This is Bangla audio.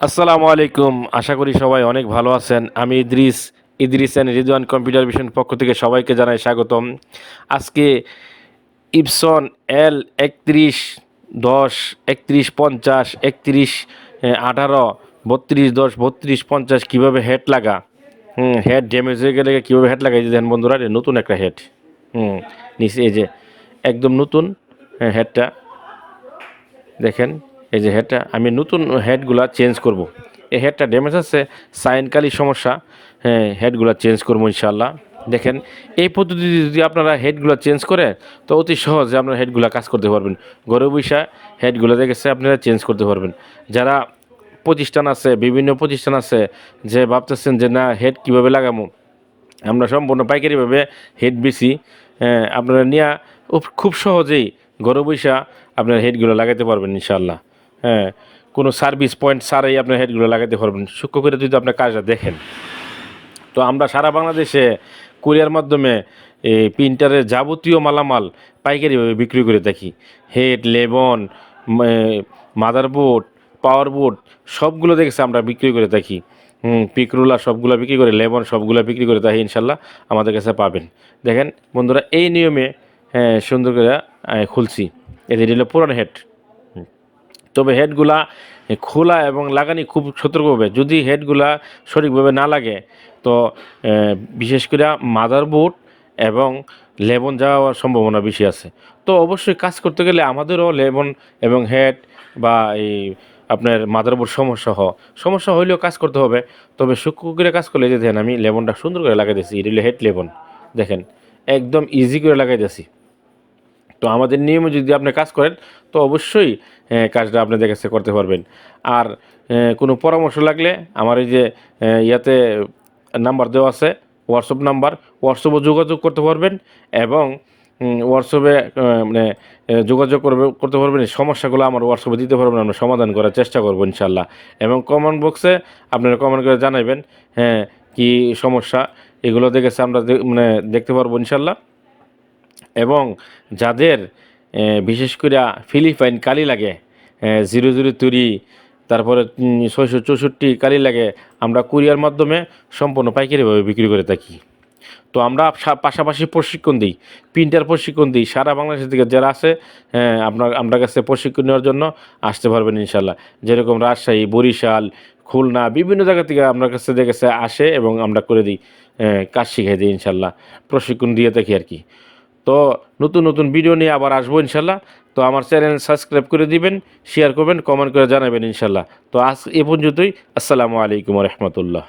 আসসালামু আলাইকুম। আশা করি সবাই অনেক ভালো আছেন। আমি Idris Idris and Ridwan computer vision পক্ষ থেকে সবাইকে জানাই স্বাগতম। আজকে ইপসন এল একত্রিশ দশ, একত্রিশ পঞ্চাশ, একত্রিশ আঠারো, বত্রিশ দশ, বত্রিশ পঞ্চাশ কীভাবে হেড লাগা? হুম হেড ড্যামেজ হয়ে গেলে কীভাবে হেড লাগাই? যে দেখেন বন্ধুরা নতুন একটা হেড হুম, নিচে এই যে একদম নতুন হেডটা দেখেন এই যে হেডটা আমি নতুন হেডগুলা চেঞ্জ করব। এই হেডটা ড্যামেজ আছে, সাইনকালি সমস্যা হ্যাঁ হেডগুলা চেঞ্জ করব ইনশাল্লাহ দেখেন, এই পদ্ধতিতে যদি আপনারা হেডগুলো চেঞ্জ করে, তো অতি সহজে আপনারা হেডগুলা কাজ করতে পারবেন। ঘরে বৈশা হেডগুলো দেখেছে, আপনারা চেঞ্জ করতে পারবেন। যারা প্রতিষ্ঠান আছে, বিভিন্ন প্রতিষ্ঠান আছে, যে ভাবতেছেন যে না হেড কীভাবে লাগামো, আমরা সম্পূর্ণ পাইকারিভাবে হেড বেশি আপনারা নিয়ে খুব সহজেই ঘরে বৈশা আপনার হেডগুলো লাগাতে পারবেন ইনশাল্লাহ হ্যাঁ কোনো সার্ভিস পয়েন্ট ছাড়াই আপনার হেডগুলো লাগাতে পারবেন। সূক্ষ্ম করে যদি আপনার কাজটা দেখেন। তো আমরা সারা বাংলাদেশে কুরিয়ার মাধ্যমে এই প্রিন্টারের যাবতীয় মালামাল পাইকারিভাবে বিক্রি করে থাকি। হেড লেবন মাদারবোর্ড পাওয়ার বোর্ড সবগুলো দেখেছে আমরা বিক্রি করে থাকি। পিকরুলা সবগুলো বিক্রি করে লেবন সবগুলো বিক্রি করে থাকি ইনশাল্লাহ আমাদের কাছে পাবেন। দেখেন বন্ধুরা, এই নিয়মে হ্যাঁ সুন্দর করে খুলছি। এদের হলো পুরান হেড তবে হেডগুলা খোলা এবং লাগানি খুব সতর্কভাবে। যদি হেডগুলা সঠিকভাবে না লাগে, তো বিশেষ করে মাদারবোর্ড এবং লেবন যাওয়ার সম্ভাবনা বেশি আছে। তো অবশ্যই কাজ করতে গেলে আমাদেরও লেবন এবং হেড বা এই আপনার মাদারবোর্ড সমস্যা হ সমস্যা হইলেও কাজ করতে হবে। তবে সূক্ষ্ম করে কাজ করলে যে দেখেন আমি লেবনটা সুন্দর করে লাগাই দিয়েছি হেড লেবন। দেখেন, একদম ইজি করে লাগাই দিয়েছি তো আমাদের নিয়মে যদি আপনি কাজ করেন, তো অবশ্যই কাজটা আপনাদের কাছে করতে পারবেন। আর কোনো পরামর্শ লাগলে আমার এই যে ইয়াতে নাম্বার দেওয়া আছে, হোয়াটসঅ্যাপ নাম্বার, হোয়াটসঅ্যাপে যোগাযোগ করতে পারবেন এবং হোয়াটসঅ্যাপে মানে যোগাযোগ করবে, করতে পারবেন। সমস্যাগুলো আমার হোয়াটসঅ্যাপে দিতে পারবেন, আমরা সমাধান করার চেষ্টা করব ইনশাল্লাহ এবং কমেন্ট বক্সে আপনারা কমেন্ট করে জানাবেন হ্যাঁ কী সমস্যা, এগুলো দেখেছে আমরা মানে দেখতে পারব ইনশাল্লাহ এবং যাদের বিশেষ করে ফিলিপাইন কালি লাগে জিরো জিরো তুরি তারপরে ছয়শো চৌষট্টি কালি লাগে, আমরা কুরিয়ার মাধ্যমে সম্পূর্ণ পাইকারিভাবে বিক্রি করে থাকি। তো আমরা পাশাপাশি প্রশিক্ষণ দিই, প্রিন্টার প্রশিক্ষণ দিই, সারা বাংলাদেশ থেকে যারা আছে আপনার আমরা কাছে প্রশিক্ষণ নেওয়ার জন্য আসতে পারবেন ইনশাল্লাহ যেরকম রাজশাহী, বরিশাল, খুলনা, বিভিন্ন জায়গা থেকে আপনার কাছে দেখেছে আসে এবং আমরা করে দিই কাজ শিখাই দিই ইনশাল্লাহ প্রশিক্ষণ দিয়ে থাকি আর কি। তো নতুন নতুন ভিডিও নিয়ে আবার আসব ইনশাল্লাহ। তো আমার চ্যানেল সাবস্ক্রাইব করে দিবেন শেয়ার করবেন কমেন্ট করে জানাবেন ইনশাল্লাহ। তো আজ এ পর্যন্তই। আসসালামু আলাইকুম রহমতুল্লাহ।